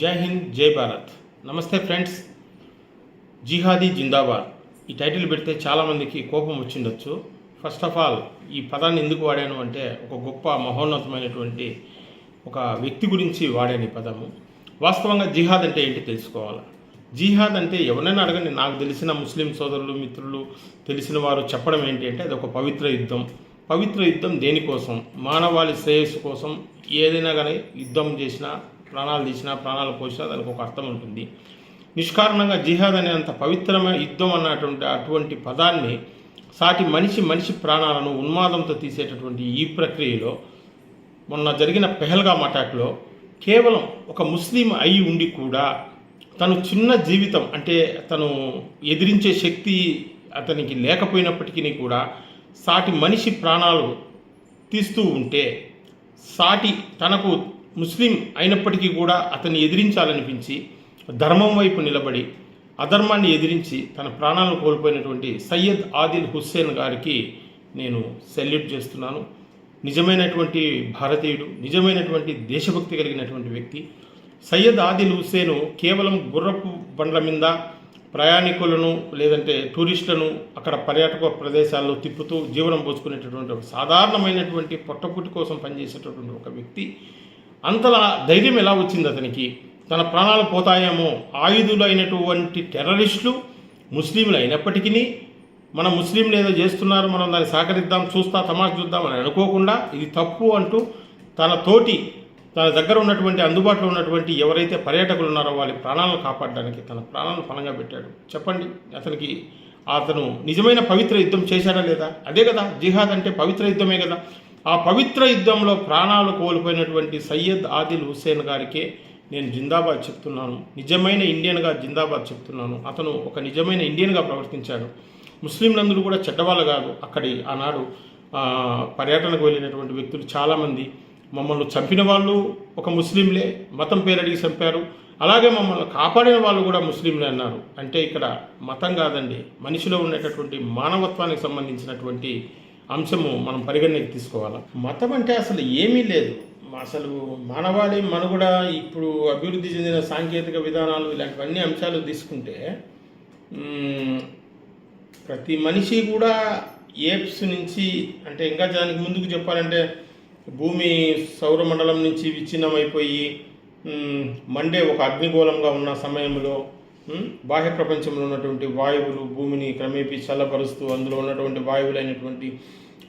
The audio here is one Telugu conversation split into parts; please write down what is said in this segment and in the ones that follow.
జై హింద్ జై భారత్. నమస్తే ఫ్రెండ్స్. జిహాదీ జిందాబాద్. ఈ టైటిల్ పెడితే చాలామందికి కోపం వచ్చిండొచ్చు. ఫస్ట్ ఆఫ్ ఆల్ ఈ పదాన్ని ఎందుకు వాడాను అంటే ఒక గొప్ప మహోన్నతమైనటువంటి ఒక వ్యక్తి గురించి వాడాను ఈ పదము. వాస్తవంగా జిహాద్ అంటే ఏంటి తెలుసుకోవాలి? జిహాద్ అంటే ఎవరైనా అడగండి. నాకు తెలిసిన ముస్లిం సోదరులు మిత్రులు తెలిసిన వారు చెప్పడం ఏంటి అంటే అది ఒక పవిత్ర యుద్ధం. పవిత్ర యుద్ధం దేనికోసం? మానవాళి శ్రేయస్సు కోసం ఏదైనా కానీ యుద్ధం చేసినా ప్రాణాలు తీసినా ప్రాణాలు పోసినా దానికి ఒక అర్థం ఉంటుంది. నిష్కారణంగా జిహాద్ అనే అంత పవిత్రమైన యుద్ధం అన్నటువంటి అటువంటి పదాన్ని సాటి మనిషి మనిషి ప్రాణాలను ఉన్మాదంతో తీసేటటువంటి ఈ ప్రక్రియలో మొన్న జరిగిన పెహల్గామ్ అటాక్లో కేవలం ఒక ముస్లిం అయి ఉండి కూడా తను చిన్న జీవితం అంటే తను ఎదిరించే శక్తి అతనికి లేకపోయినప్పటికీ కూడా సాటి మనిషి ప్రాణాలు తీస్తూ ఉంటే సాటి తనకు ముస్లిం అయినప్పటికీ కూడా అతన్ని ఎదిరించాలనిపించి ధర్మం వైపు నిలబడి అధర్మాన్ని ఎదిరించి తన ప్రాణాలను కోల్పోయినటువంటి సయ్యద్ ఆదిల్ హుస్సేన్ గారికి నేను సెల్యూట్ చేస్తున్నాను. నిజమైనటువంటి భారతీయుడు నిజమైనటువంటి దేశభక్తి కలిగినటువంటి వ్యక్తి. సయ్యద్ ఆదిల్ హుస్సేను కేవలం గుర్రపు బండ్ల మీద ప్రయాణికులను లేదంటే టూరిస్టులను అక్కడ పర్యాటక ప్రదేశాల్లో తిప్పుతూ జీవనం పోసుకునేటటువంటి ఒక సాధారణమైనటువంటి పొట్టపుట్టి కోసం పనిచేసేటటువంటి ఒక వ్యక్తి. అంతలా ధైర్యం ఎలా వచ్చింది అతనికి? తన ప్రాణాలు పోతాయేమో ఆయుధులైనటువంటి టెర్రరిస్టులు ముస్లింలు అయినప్పటికీ మన ముస్లింలు ఏదో చేస్తున్నారు మనం దాన్ని సహకరిద్దాం చూస్తా తమాష చూద్దాం అని అనుకోకుండా ఇది తప్పు అంటూ తన తోటి తన దగ్గర ఉన్నటువంటి అందుబాటులో ఉన్నటువంటి ఎవరైతే పర్యాటకులు ఉన్నారో వాళ్ళ ప్రాణాలను కాపాడడానికి తన ప్రాణాలను పణంగా పెట్టాడు. చెప్పండి అతనికి అతను నిజమైన పవిత్ర యుద్ధం చేశాడా లేదా? అదే కదా జిహాద్ అంటే పవిత్ర యుద్ధమే కదా. ఆ పవిత్ర యుద్ధంలో ప్రాణాలు కోల్పోయినటువంటి సయ్యద్ ఆదిల్ హుస్సేన్ గారికే నేను జిందాబాద్ చెప్తున్నాను. నిజమైన ఇండియన్గా జిందాబాద్ చెప్తున్నాను. అతను ఒక నిజమైన ఇండియన్గా ప్రవర్తించాడు. ముస్లింలందరూ కూడా చెడ్డవాళ్ళు కాదు. అక్కడి ఆనాడు పర్యటనకు వెళ్ళినటువంటి వ్యక్తులు చాలామంది. మమ్మల్ని చంపిన వాళ్ళు ఒక ముస్లింలే. మతం పేరడిగి చంపారు. అలాగే మమ్మల్ని కాపాడిన వాళ్ళు కూడా ముస్లింలే అన్నారు. అంటే ఇక్కడ మతం కాదండి. మనిషిలో ఉండేటటువంటి మానవత్వానికి సంబంధించినటువంటి అంశము మనం పరిగణనకి తీసుకోవాలి? మతం అంటే అసలు ఏమీ లేదు. అసలు మానవాళి మనుగడ ఇప్పుడు అభివృద్ధి చెందిన సాంకేతిక విధానాలు ఇలాంటివన్నీ అంశాలు తీసుకుంటే ప్రతి మనిషి కూడా ఏప్స్ నుంచి అంటే ఇంకా దానికి ముందుకు చెప్పాలంటే భూమి సౌరమండలం నుంచి విచ్ఛిన్నమైపోయి మండే ఒక అగ్నిగోళంగా ఉన్న సమయంలో బాహ్య ప్రపంచంలో ఉన్నటువంటి వాయువులు భూమిని క్రమేపీ చల్లపరుస్తూ అందులో ఉన్నటువంటి వాయువులైనటువంటి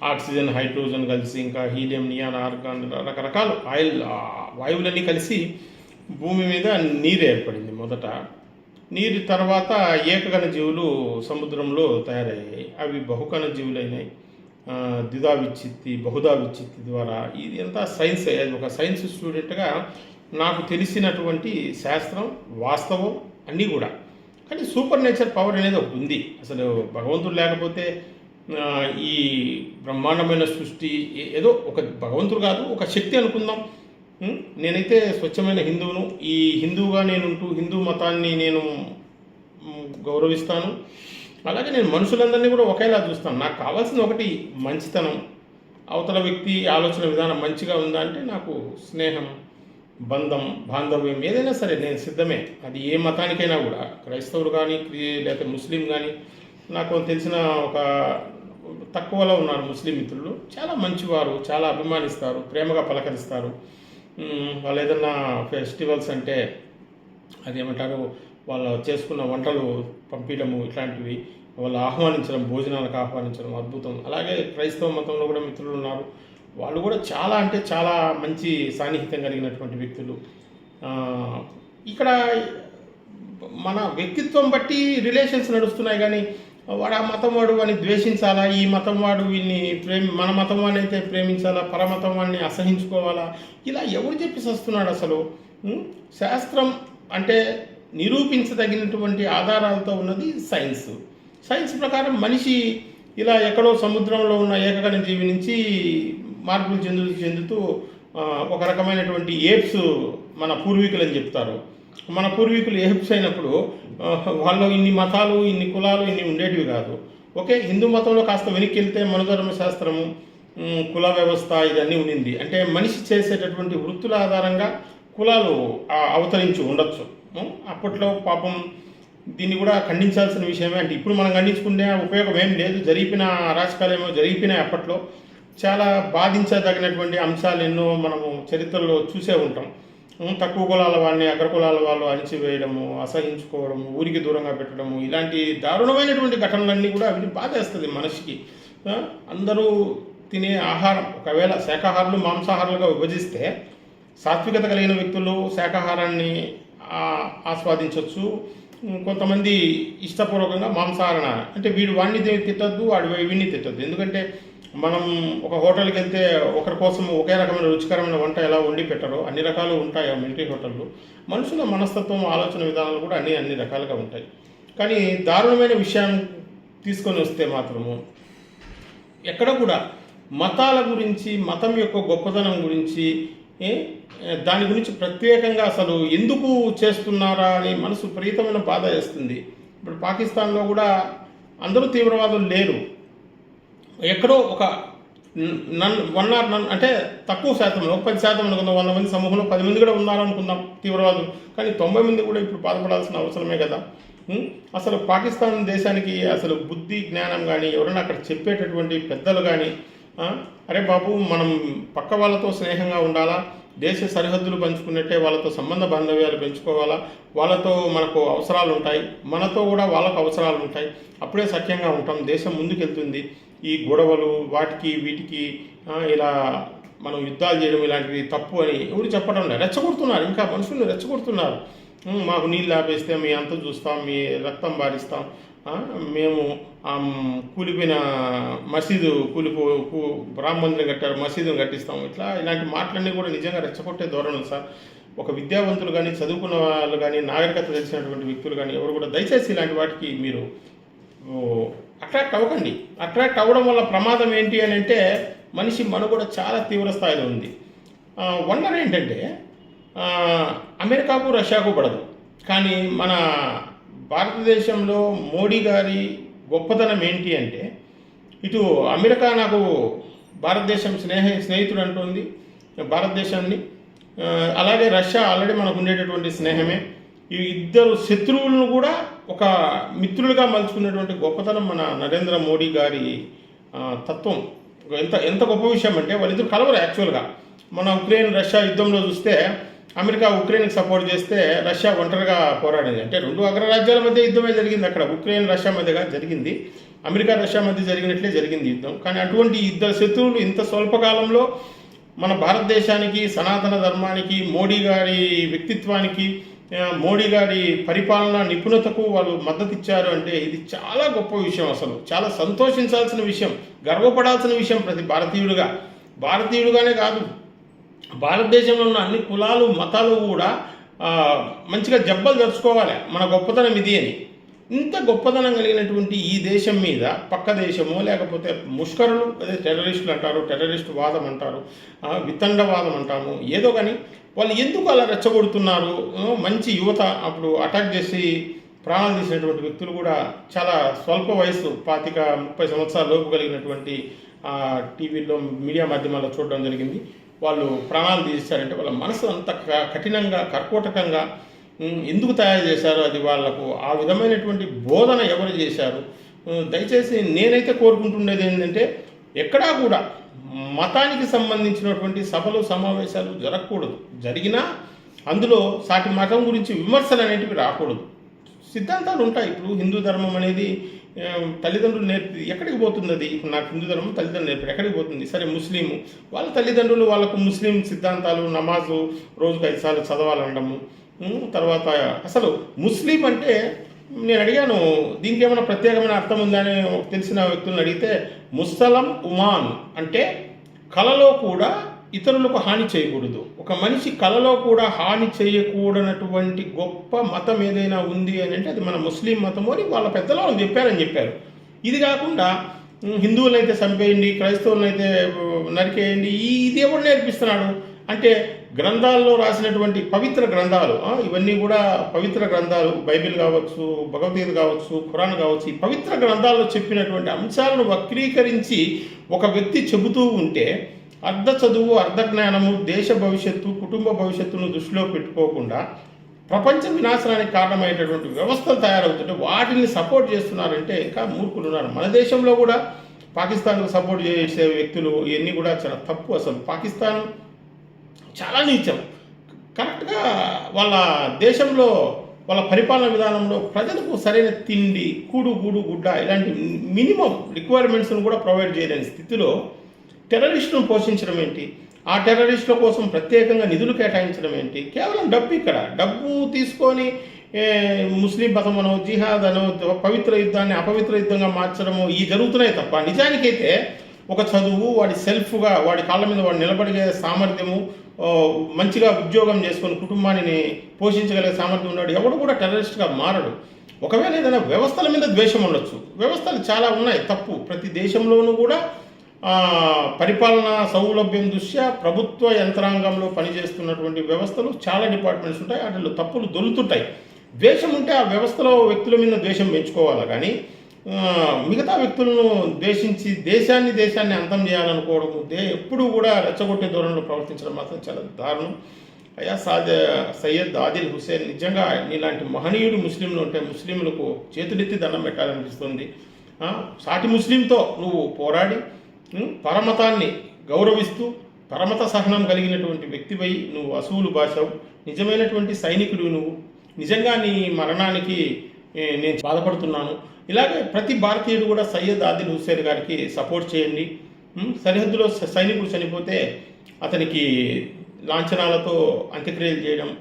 ఆక్సిజన్ హైడ్రోజన్ కలిసి ఇంకా హీలియం నియాన్ ఆర్గాన్ రకరకాల ఆయిల్ వాయువులన్నీ కలిసి భూమి మీద నీరు ఏర్పడింది మొదట. నీరు తర్వాత ఏకగణ జీవులు సముద్రంలో తయారయ్యాయి. అవి బహుకణ జీవులైనాయి. ద్విధా విచ్చిత్తి బహుదా విచ్చిత్తి ద్వారా. ఇది అంతా సైన్స్ అది ఒక సైన్స్ స్టూడెంట్గా నాకు తెలిసినటువంటి శాస్త్రం వాస్తవం అన్నీ కూడా. కానీ సూపర్ నేచర్ పవర్ అనేది ఒకటి ఉంది. అసలు భగవంతుడు లేకపోతే ఈ బ్రహ్మాండమైన సృష్టి ఏ- ఏదో ఒక భగవంతుడు కాదు ఒక శక్తి అనుకుందాం. నేనైతే స్వచ్ఛమైన హిందువును. ఈ హిందువుగా నేను ఉంటూ హిందూ మతాన్ని నేను గౌరవిస్తాను. అలాగే నేను మనుషులందరినీ కూడా ఒకేలా చూస్తాను. నాకు కావాల్సిన ఒకటి మంచితనం. అవతల వ్యక్తి ఆలోచన విధానం మంచిగా ఉందా అంటే నాకు స్నేహం. బంధం బాంధవ్యం ఏదైనా సరే నేను సిద్ధమే. అది ఏ మతానికైనా కూడా క్రైస్తవులు కానీ లేకపోతే ముస్లిం కానీ నాకు తెలిసిన ఒక తక్కువలో ఉన్నారు ముస్లిం మిత్రులు. చాలా మంచివారు చాలా అభిమానిస్తారు ప్రేమగా పలకరిస్తారు. వాళ్ళు ఏదన్నా ఫెస్టివల్స్ అంటే అదేమంటారు వాళ్ళు చేసుకున్న వంటలు పంపించడము ఇట్లాంటివి వాళ్ళు ఆహ్వానించడం భోజనాలకు ఆహ్వానించడం అద్భుతం. అలాగే క్రైస్తవ మతంలో కూడా మిత్రులు ఉన్నారు. వాళ్ళు కూడా చాలా అంటే చాలా మంచి సాన్నిహిత్యం కలిగినటువంటి వ్యక్తులు. ఇక్కడ మన వ్యక్తిత్వం బట్టి రిలేషన్స్ నడుస్తున్నాయి కానీ వాడు ఆ మతం వాడు వాడిని ద్వేషించాలా? ఈ మతం వాడు వీడిని ప్రేమి మన మతం వాడిని అయితే ప్రేమించాలా పరమతం వాడిని అసహించుకోవాలా? ఇలా ఎవరు చెప్పి వస్తున్నాడు అసలు? శాస్త్రం అంటే నిరూపించదగినటువంటి ఆధారాలతో ఉన్నది సైన్స్. సైన్స్ ప్రకారం మనిషి ఇలా ఎక్కడో సముద్రంలో ఉన్న ఏకగణ జీవి నుంచి మార్పులు చెందు చెందుతూ ఒక రకమైనటువంటి ఏప్స్ మన పూర్వీకులు అని చెప్తారు. మన పూర్వీకులు ఏప్స్ అయినప్పుడు వాళ్ళు ఇన్ని మతాలు ఇన్ని కులాలు ఇన్ని ఉండేటివి కాదు. ఓకే హిందూ మతంలో కాస్త వెనక్కి వెళ్తే మనధర్మ శాస్త్రము కుల వ్యవస్థ ఇదన్నీ ఉండింది. అంటే మనిషి చేసేటటువంటి వృత్తుల ఆధారంగా కులాలు అవతరించి ఉండొచ్చు. అప్పట్లో పాపం దీన్ని కూడా ఖండించాల్సిన విషయమే. అంటే ఇప్పుడు మనం ఖండించుకుంటే ఉపయోగం ఏం లేదు. జరిపిన అరాచకాలు ఏమో జరిగిపోయినాయి అప్పట్లో. చాలా బాధించదగినటువంటి అంశాలు ఎన్నో మనము చరిత్రలో చూసే ఉంటాం. తక్కువ కులాల వాడిని అగ్ర కులాల వాళ్ళు అణిచివేయడము అసహించుకోవడము ఊరికి దూరంగా పెట్టడము ఇలాంటి దారుణమైనటువంటి ఘటనలన్నీ కూడా అవి బాధేస్తుంది మనిషికి. అందరూ తినే ఆహారం ఒకవేళ శాకాహారులు మాంసాహారులుగా విభజిస్తే సాత్వికత కలిగిన వ్యక్తులు శాకాహారాన్ని ఆస్వాదించవచ్చు కొంతమంది ఇష్టపూర్వకంగా మాంసాహారణ అంటే వీడు వాడిని తిట్టద్దు వాడు వీడిని తిట్టద్దు. ఎందుకంటే మనం ఒక హోటల్కి వెళ్తే ఒకరి కోసం ఒకే రకమైన రుచికరమైన వంట ఎలా వండి పెట్టరో అన్ని రకాలు ఉంటాయి ఆ మిలిటరీ హోటళ్ళు మనుషుల మనస్తత్వం ఆలోచన విధానాలు కూడా అన్ని అన్ని రకాలుగా ఉంటాయి. కానీ దారుణమైన విషయం తీసుకొని వస్తే మాత్రము ఎక్కడ కూడా మతాల గురించి మతం యొక్క గొప్పతనం గురించి దాని గురించి ప్రత్యేకంగా అసలు ఎందుకు చేస్తున్నారా అని మనసు విపరీతమైన బాధ వేస్తుంది. ఇప్పుడు పాకిస్తాన్లో కూడా అందరూ తీవ్రవాదులు లేరు. ఎక్కడో ఒక నన్ వన్ ఆర్ నన్ అంటే తక్కువ శాతం ఒక పది శాతం అనుకుందాం వంద మంది సమూహంలో పది మంది కూడా ఉన్నారనుకుందాం తీవ్రవాదులు కానీ తొంభై మంది కూడా ఇప్పుడు బాధపడాల్సిన అవసరమే కదా. అసలు పాకిస్తాన్ దేశానికి అసలు బుద్ధి జ్ఞానం కానీ ఎవరైనా అక్కడ చెప్పేటటువంటి పెద్దలు కానీ అరే బాబు మనం పక్క వాళ్ళతో స్నేహంగా ఉండాలా? దేశ సరిహద్దులు పంచుకున్నట్టే వాళ్ళతో సంబంధ బాంధవ్యాలు పెంచుకోవాలా? వాళ్ళతో మనకు అవసరాలు ఉంటాయి మనతో కూడా వాళ్ళకు అవసరాలు ఉంటాయి అప్పుడే సఖ్యంగా ఉంటాం దేశం ముందుకెళ్తుంది. ఈ గొడవలు వాటికి వీటికి ఇలా మనం యుద్ధాలు చేయడం ఇలాంటివి తప్పు అని ఎవరు చెప్పడం లేదు. రెచ్చగొడుతున్నారు. ఇంకా మనుషుల్ని రెచ్చగొడుతున్నారు. మాకు నీళ్ళు ఆపేస్తే మీ అంత చూస్తాం మీ రక్తం బారిస్తాం. మేము కూలిపోయిన మసీదు కూలిపో కూ- రామ మందిరం కట్టారు మసీదును కట్టిస్తాం. ఇట్లా ఇలాంటి మాటలన్నీ కూడా నిజంగా రెచ్చగొట్టే ధోరణి సార్. ఒక విద్యావంతులు కానీ చదువుకున్న వాళ్ళు కానీ నాగరికత తెలిసినటువంటి వ్యక్తులు కానీ ఎవరు కూడా దయచేసి ఇలాంటి వాటికి మీరు అట్రాక్ట్ అవ్వకండి. అట్రాక్ట్ అవ్వడం వల్ల ప్రమాదం ఏంటి అని అంటే మనిషి మనుగడ చాలా తీవ్ర స్థాయిలో ఉంది. వండర్ ఏంటంటే అమెరికాకు రష్యాకు పడదు. కానీ మన భారతదేశంలో మోడీ గారి గొప్పతనం ఏంటి అంటే ఇటు అమెరికా నాకు భారతదేశం స్నేహ స్నేహితుడు అంటుంది భారతదేశాన్ని. అలాగే రష్యా ఆల్రెడీ మనకు ఉండేటటువంటి స్నేహమే. ఈ ఇద్దరు శత్రువులను కూడా ఒక మిత్రులుగా మలుచుకున్నటువంటి గొప్పతనం మన నరేంద్ర మోడీ గారి తత్వం. ఎంత ఎంత గొప్ప విషయం అంటే వాళ్ళిద్దరు కలవరు యాక్చువల్గా. మన ఉక్రెయిన్ రష్యా యుద్ధంలో చూస్తే అమెరికా ఉక్రెయిన్కి సపోర్ట్ చేస్తే రష్యా ఒంటరిగా పోరాడింది. అంటే రెండు అగ్రరాజ్యాల మధ్య యుద్ధమే జరిగింది అక్కడ. ఉక్రెయిన్ రష్యా మధ్యగా జరిగింది. అమెరికా రష్యా మధ్య జరిగినట్లే జరిగింది యుద్ధం. కానీ అటువంటి ఇద్దరు శత్రువులు ఇంత స్వల్పకాలంలో మన భారతదేశానికి సనాతన ధర్మానికి మోడీ గారి వ్యక్తిత్వానికి మోడీ గారి పరిపాలన నిపుణతకు వాళ్ళు మద్దతు ఇచ్చారు అంటే ఇది చాలా గొప్ప విషయం అసలు. చాలా సంతోషించాల్సిన విషయం గర్వపడాల్సిన విషయం ప్రతి భారతీయుడిగా. భారతీయుడుగానే కాదు భారతదేశంలో ఉన్న అన్ని కులాలు మతాలు కూడా మంచిగా జబ్బలు తెరుచుకోవాలి మన గొప్పతనం ఇది అని. ఇంత గొప్పతనం కలిగినటువంటి ఈ దేశం మీద పక్క దేశము లేకపోతే ముష్కరులు అదే టెర్రరిస్టులు అంటారు టెర్రరిస్ట్ వాదం అంటారు వితండవాదం అంటాము ఏదో కానీ వాళ్ళు ఎందుకు అలా రెచ్చగొడుతున్నారు? మంచి యువత అప్పుడు అటాక్ చేసి ప్రాణాలు తీసినటువంటి వ్యక్తులు కూడా చాలా స్వల్ప వయసు పాతిక ముప్పై సంవత్సరాల లోపు కలిగినటువంటి టీవీలో మీడియా మాధ్యమాల్లో చూడడం జరిగింది. వాళ్ళు ప్రాణాలు తీసేశారంటే వాళ్ళ మనసు అంత క- కఠినంగా కర్కోటకంగా ఎందుకు తయారు చేశారు అది వాళ్ళకు ఆ విధమైనటువంటి బోధన ఎవరు చేశారు? దయచేసి నేనైతే కోరుకుంటుండేది ఏంటంటే ఎక్కడా కూడా మతానికి సంబంధించినటువంటి సభలు సమావేశాలు జరగకూడదు. జరిగినా అందులో సాటి మతం గురించి విమర్శలు అనేటివి రాకూడదు. సిద్ధాంతాలు ఉంటాయి. ఇప్పుడు హిందూ ధర్మం అనేది తల్లిదండ్రులు నేర్పి ఎక్కడికి పోతుంది అది ఇప్పుడు నాకు హిందూ ధర్మం తల్లిదండ్రులు నేర్పి ఎక్కడికి పోతుంది? సరే ముస్లిము. వాళ్ళ తల్లిదండ్రులు వాళ్ళకు ముస్లిం సిద్ధాంతాలు నమాజు రోజుకు ఐదు సార్లు చదవాలనడము. తర్వాత అసలు ముస్లిం అంటే నేను అడిగాను దీనికి ఏమైనా ప్రత్యేకమైన అర్థం ఉందా అని తెలిసిన వ్యక్తులను అడిగితే ముస్సలం ఉమాన్ అంటే కళలో కూడా ఇతరులకు హాని చేయకూడదు. ఒక మనిషి కళలో కూడా హాని చేయకూడనటువంటి గొప్ప మతం ఏదైనా ఉంది అని అంటే అది మన ముస్లిం మతము అని వాళ్ళ పెద్దలు వాళ్ళు చెప్పారని చెప్పారు. ఇది కాకుండా హిందువులైతే చంపేయండి క్రైస్తవులనైతే నరికేయండి ఈ ఇది ఎవరు నేర్పిస్తున్నాడు? అంటే గ్రంథాల్లో రాసినటువంటి పవిత్ర గ్రంథాలు ఇవన్నీ కూడా పవిత్ర గ్రంథాలు బైబిల్ కావచ్చు భగవద్గీత కావచ్చు ఖురాన్ కావచ్చు ఈ పవిత్ర గ్రంథాల్లో చెప్పినటువంటి అంశాలను వక్రీకరించి ఒక వ్యక్తి చెబుతూ ఉంటే అర్ధ చదువు అర్ధ జ్ఞానము దేశ భవిష్యత్తు కుటుంబ భవిష్యత్తును దృష్టిలో పెట్టుకోకుండా ప్రపంచ వినాశనానికి కారణమయ్యేటటువంటి వ్యవస్థలు తయారవుతుంటే వాటిని సపోర్ట్ చేస్తున్నారంటే ఇంకా మూర్ఖులు ఉన్నారు. మన దేశంలో కూడా పాకిస్తాన్కు సపోర్ట్ చేసే వ్యక్తులు ఇవన్నీ కూడా చాలా తప్పు అసలు. పాకిస్తాన్ చాలా నీచం. కరెక్ట్గా వాళ్ళ దేశంలో వాళ్ళ పరిపాలన విధానంలో ప్రజలకు సరైన తిండి కూడు గూడు గుడ్డ ఇలాంటి మినిమం రిక్వైర్మెంట్స్ను కూడా ప్రొవైడ్ చేయలేని స్థితిలో టెర్రరిస్టును పోషించడం ఏంటి? ఆ టెర్రరిస్టుల కోసం ప్రత్యేకంగా నిధులు కేటాయించడం ఏంటి? కేవలం డబ్బు ఇక్కడ. డబ్బు తీసుకొని ముస్లిం మతమనో జిహాద్ అనో పవిత్ర యుద్ధాన్ని అపవిత్ర యుద్ధంగా మార్చడము ఈ జరుగుతున్నాయి తప్ప నిజానికైతే ఒక చదువు వాడి సెల్ఫ్గా వాడి కాళ్ళ మీద వాడు నిలబడే సామర్థ్యము మంచిగా ఉద్యోగం చేసుకొని కుటుంబాన్ని పోషించగలిగే సామర్థ్యం ఉన్నాడు. ఎవడు కూడా టెర్రరిస్ట్గా మారడు. ఒకవేళ ఏదైనా వ్యవస్థల మీద ద్వేషం ఉండొచ్చు. వ్యవస్థలు చాలా ఉన్నాయి తప్పు. ప్రతి దేశంలోనూ కూడా పరిపాలనా పరిపాలన సౌలభ్యం దృష్ట్యా ప్రభుత్వ యంత్రాంగంలో పనిచేస్తున్నటువంటి వ్యవస్థలు చాలా డిపార్ట్మెంట్స్ ఉంటాయి. వాటిలో తప్పులు దొరుకుతుంటాయి. ద్వేషం ఉంటే ఆ వ్యవస్థలో వ్యక్తుల మీద ద్వేషం పెంచుకోవాలి కానీ మిగతా వ్యక్తులను ద్వేషించి దేశాన్ని దేశాన్ని అంతం చేయాలనుకోవడం దే ఎప్పుడూ కూడా రెచ్చగొట్టే ధోరణిలో ప్రవర్తించడం మాత్రం చాలా దారుణం. అయ్యా సాద సయ్యద్ ఆదిల్ హుసేన్ నిజంగా నీలాంటి మహనీయుడు ముస్లింలు ఉంటే ముస్లింలకు చేతులెత్తి దండం పెట్టాలనిపిస్తుంది. సాటి ముస్లింతో నువ్వు పోరాడి పరమతాన్ని గౌరవిస్తూ పరమత సహనం కలిగినటువంటి వ్యక్తిపై నువ్వు అసూలు భాషవు నిజమైనటువంటి సైనికుడు నువ్వు. నిజంగా నీ మరణానికి నేను బాధపడుతున్నాను. ఇలాగే ప్రతి భారతీయుడు కూడా సయ్యద్ ఆదిల్ హుస్సేన్ గారికి సపోర్ట్ చేయండి. సరిహద్దులో స- సైనికుడు చనిపోతే అతనికి లాంఛనాలతో అంత్యక్రియలు చేయడం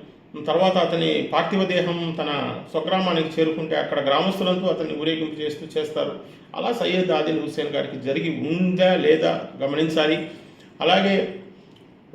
తర్వాత అతని పార్థివ దేహం తన స్వగ్రామానికి చేరుకుంటే అక్కడ గ్రామస్తులంతా అతన్ని ఊరేగింపు చేస్తూ చేస్తారు. అలా సయ్యద్ ఆదిల్ హుస్సేన్ గారికి జరిగి ఉందా లేదా గమనించాలి. అలాగే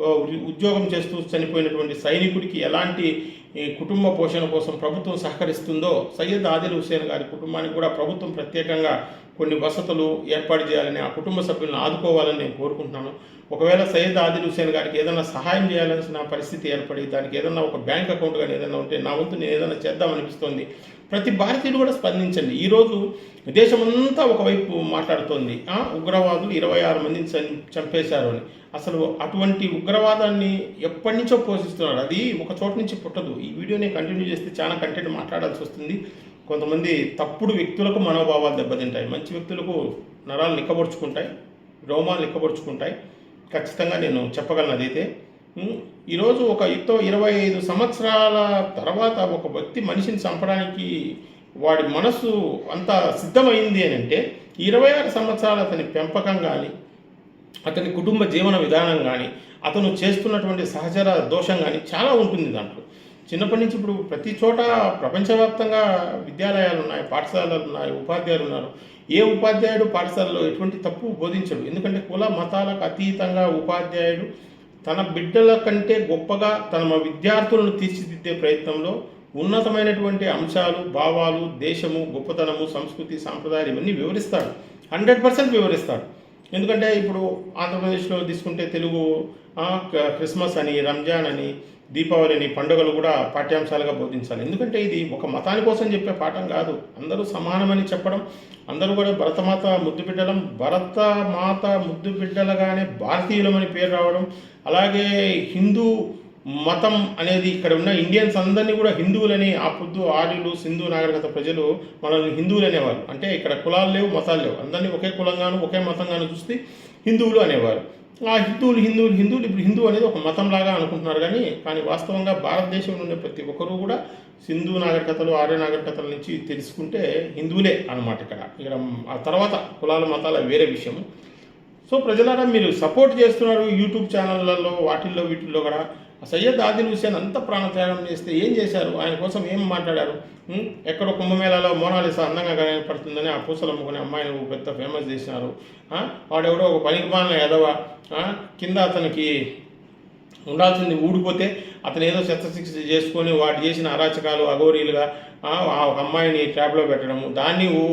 ఉద్యోగం చేస్తూ చనిపోయినటువంటి సైనికుడికి ఎలాంటి కుటుంబ పోషణ కోసం ప్రభుత్వం సహకరిస్తుందో సయ్యద్ ఆదిల్ హుసేన్ గారి కుటుంబానికి కూడా ప్రభుత్వం ప్రత్యేకంగా కొన్ని వసతులు ఏర్పాటు చేయాలని ఆ కుటుంబ సభ్యులను ఆదుకోవాలని నేను కోరుకుంటున్నాను. ఒకవేళ సయ్యద్ ఆదిల్ హుసేన్ గారికి ఏదైనా సహాయం చేయాల్సిన పరిస్థితి ఏర్పడి దానికి ఏదైనా ఒక బ్యాంక్ అకౌంట్ కానీ ఏదైనా ఉంటే నా వంతు నేను ఏదైనా చేద్దామనిపిస్తోంది ప్రతి భారతీయుడు కూడా స్పందించండి. ఈరోజు దేశమంతా ఒకవైపు మాట్లాడుతోంది. ఉగ్రవాదులు ఇరవై ఆరు మందిని చం- చంపేశారు అని. అసలు అటువంటి ఉగ్రవాదాన్ని ఎప్పటి నుంచో పోషిస్తున్నారు. అది ఒక చోట నుంచి పుట్టదు. ఈ వీడియోని కంటిన్యూ చేస్తే చాలా కంటెంట్ మాట్లాడాల్సి వస్తుంది. కొంతమంది తప్పుడు వ్యక్తులకు మనోభావాలు దెబ్బతింటాయి. మంచి వ్యక్తులకు నరాలు నిక్కబొడుచుకుంటాయి రోమాలు నిక్కబొడుచుకుంటాయి. ఖచ్చితంగా నేను చెప్పగలను అదైతే ఈరోజు ఒక యుద్ధ ఇరవై ఐదు సంవత్సరాల తర్వాత ఒక వ్యక్తి మనిషిని చంపడానికి వాడి మనసు అంత సిద్ధమైంది అని అంటే ఇరవై ఆరు సంవత్సరాల అతని పెంపకం కానీ అతని కుటుంబ జీవన విధానం కానీ అతను చేస్తున్నటువంటి సహచర దోషం కానీ చాలా ఉంటుంది దాంట్లో. చిన్నప్పటి నుంచి ఇప్పుడు ప్రతి చోట ప్రపంచవ్యాప్తంగా విద్యాలయాలు ఉన్నాయి పాఠశాలలు ఉన్నాయి ఉపాధ్యాయులు ఉన్నారు. ఏ ఉపాధ్యాయుడు పాఠశాలలో ఎటువంటి తప్పు బోధించడు. ఎందుకంటే కుల మతాలకు అతీతంగా ఉపాధ్యాయుడు తన బిడ్డల కంటే గొప్పగా తన విద్యార్థులను తీర్చిదిద్దే ప్రయత్నంలో ఉన్నతమైనటువంటి అంశాలు భావాలు దేశము గొప్పతనము సంస్కృతి సాంప్రదాయాలు ఇవన్నీ వివరిస్తాడు. Hundred percent వివరిస్తాడు. ఎందుకంటే ఇప్పుడు ఆంధ్రప్రదేశ్లో తీసుకుంటే తెలుగు క- క్రిస్మస్ అని రంజాన్ అని దీపావళి అని పండుగలు కూడా పాఠ్యాంశాలుగా బోధించాలి. ఎందుకంటే ఇది ఒక మతాని కోసం చెప్పే పాఠం కాదు. అందరూ సమానమని చెప్పడం అందరూ కూడా భరతమాత ముద్దు బిడ్డలం భరత మాత ముద్దు బిడ్డలుగానే భారతీయులమని పేరు రావడం అలాగే హిందూ మతం అనేది ఇక్కడ ఉన్న ఇండియన్స్ అందరినీ కూడా హిందువులని ఆ పొద్దు ఆర్యులు సింధు నాగరికత ప్రజలు మనల్ని హిందువులు అనేవారు. అంటే ఇక్కడ కులాలు లేవు మతాలు లేవు. అందరినీ ఒకే కులంగాను ఒకే మతంగాను చూస్తే హిందువులు అనేవారు. ఆ హిందువులు హిందువులు హిందువులు ఇప్పుడు హిందూ అనేది ఒక మతం లాగా అనుకుంటున్నారు కానీ కానీ వాస్తవంగా భారతదేశంలో ఉండే ప్రతి ఒక్కరూ కూడా సింధు నాగరికతలు ఆర్య నాగరికతల నుంచి తెలుసుకుంటే హిందువులే అన్నమాట ఇక్కడ. ఇక్కడ ఆ తర్వాత కులాల మతాల వేరే విషయం సో ప్రజలారా మీరు సపోర్ట్ చేస్తున్నారు యూట్యూబ్ ఛానళ్ళల్లో వాటిల్లో వీటిల్లో కూడా. సయ్యద్ ఆదిల్ హుసేన్ అంత ప్రాణత్యాగం చేస్తే ఏం చేశారు? ఆయన కోసం ఏం మాట్లాడారు? ఎక్కడ ఎక్కడో కుంభమేళాలో మోనాలిస అందంగా కనపడుతుందని ఆ పూసలు అమ్ముకునే అమ్మాయిని పెద్ద ఫేమస్ చేసినారు. వాడెవడో ఒక పనికి మాలిన ఎదవ కింద అతనికి ఉండాల్సింది ఊడిపోతే అతను ఏదో శస్త్రశిక్ష చేసుకొని వాడు చేసిన అరాచకాలు అఘోరీలుగా ఆ ఒక అమ్మాయిని ట్రాప్లో పెట్టడము. దాన్ని ఓ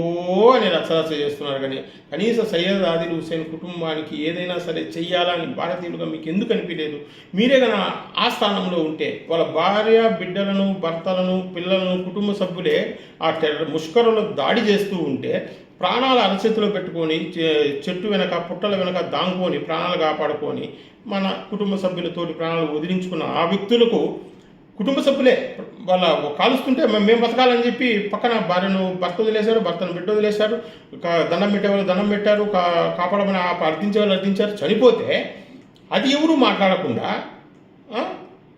అని రచ్చరచ్చ చేస్తున్నారు కానీ కనీసం సయ్యద్ ఆదిల్ హుసేన్ కుటుంబానికి ఏదైనా సరే చెయ్యాలని భారతీయులుగా మీకు ఎందుకు అనిపించలేదు? మీరే కన ఆ స్థానంలో ఉంటే వాళ్ళ భార్య బిడ్డలను భర్తలను పిల్లలను కుటుంబ సభ్యులే ఆ టెర్ర ముష్కరులు దాడి చేస్తూ ఉంటే ప్రాణాల అరచేతిలో పెట్టుకొని చె- చెట్టు వెనక పుట్టల వెనక దాంకొని ప్రాణాలు కాపాడుకొని మన కుటుంబ సభ్యులతోటి ప్రాణాలు వదిలించుకున్న ఆ వ్యక్తులకు కుటుంబ సభ్యులే వాళ్ళ కాలుస్తుంటే మేము మేము బతకాలని చెప్పి పక్కన భార్యను భర్త వదిలేశారు భర్తను బిడ్డ వదిలేశారు దండం పెట్టేవాళ్ళు దండం పెట్టారు కా కాపాడమని ఆ అర్థించే వాళ్ళు అర్థించారు చనిపోతే అది ఎవరు మాట్లాడకుండా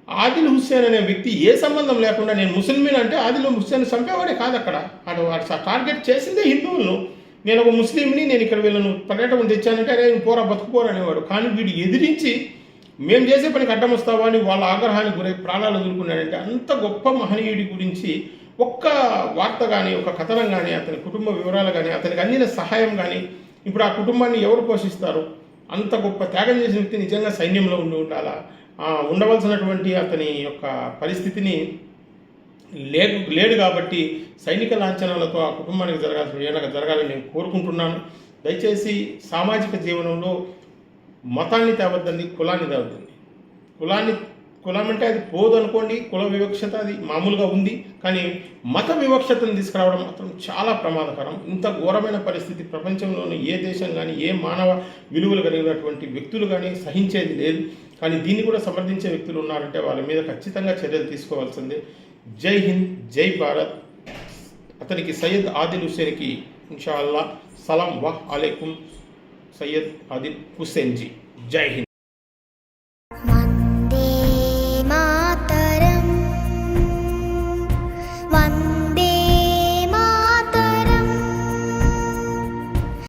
ఆదిల్ హుస్సేన్ అనే వ్యక్తి ఏ సంబంధం లేకుండా నేను ముస్లిమీన్ అంటే ఆదిల్ హుస్సేన్ చంపేవాడే కాదు అక్కడ వాడు వాడు టార్గెట్ చేసిందే హిందువులను. నేను ఒక ముస్లింని నేను ఇక్కడ వీళ్ళను పర్యటన తెచ్చానంటే అరే నేను పోరా బతుకుపోరా అనేవాడు. కానీ వీడు ఎదిరించి మేము చేసే పనికి అడ్డం వస్తావా అని వాళ్ళ ఆగ్రహానికి గురై ప్రాణాలు వదులుకున్నాడంటే అంత గొప్ప మహనీయుడి గురించి ఒక్క వార్త కానీ ఒక కథనం కానీ అతని కుటుంబ వివరాలు కానీ అతనికి అందిన సహాయం కానీ ఇప్పుడు ఆ కుటుంబాన్ని ఎవరు పోషిస్తారు? అంత గొప్ప త్యాగం చేసిన వ్యక్తి నిజంగా సైన్యంలో ఉండి ఉండాలా? ఉండవలసినటువంటి అతని యొక్క పరిస్థితిని లేదు లేడు కాబట్టి సైనిక లాంఛనాలతో ఆ కుటుంబానికి జరగాల్సిన జరగాలని నేను కోరుకుంటున్నాను. దయచేసి సామాజిక జీవనంలో మతాన్ని తేవద్దండి కులాన్ని తేవద్దండి. కులాన్ని కులం అంటే అది పోదు అనుకోండి కుల వివక్షత అది మామూలుగా ఉంది కానీ మత వివక్షతను తీసుకురావడం మాత్రం చాలా ప్రమాదకరం. ఇంత ఘోరమైన పరిస్థితి ప్రపంచంలోని ఏ దేశం కానీ ఏ మానవ విలువలు కలిగినటువంటి వ్యక్తులు కానీ సహించేది లేదు. కానీ దీన్ని కూడా సమర్థించే వ్యక్తులు ఉన్నారంటే వాళ్ళ మీద ఖచ్చితంగా చర్యలు తీసుకోవాల్సిందే. జై హింద్ జై భారత్. అతనికి సయ్యద్ ఆదిల్ హుసేన్కి ఇన్షా అల్లా సలాం వహ్ అలైకుం సయ్యద్ ఆదిల్ హుసేన్జీ జై హింద్.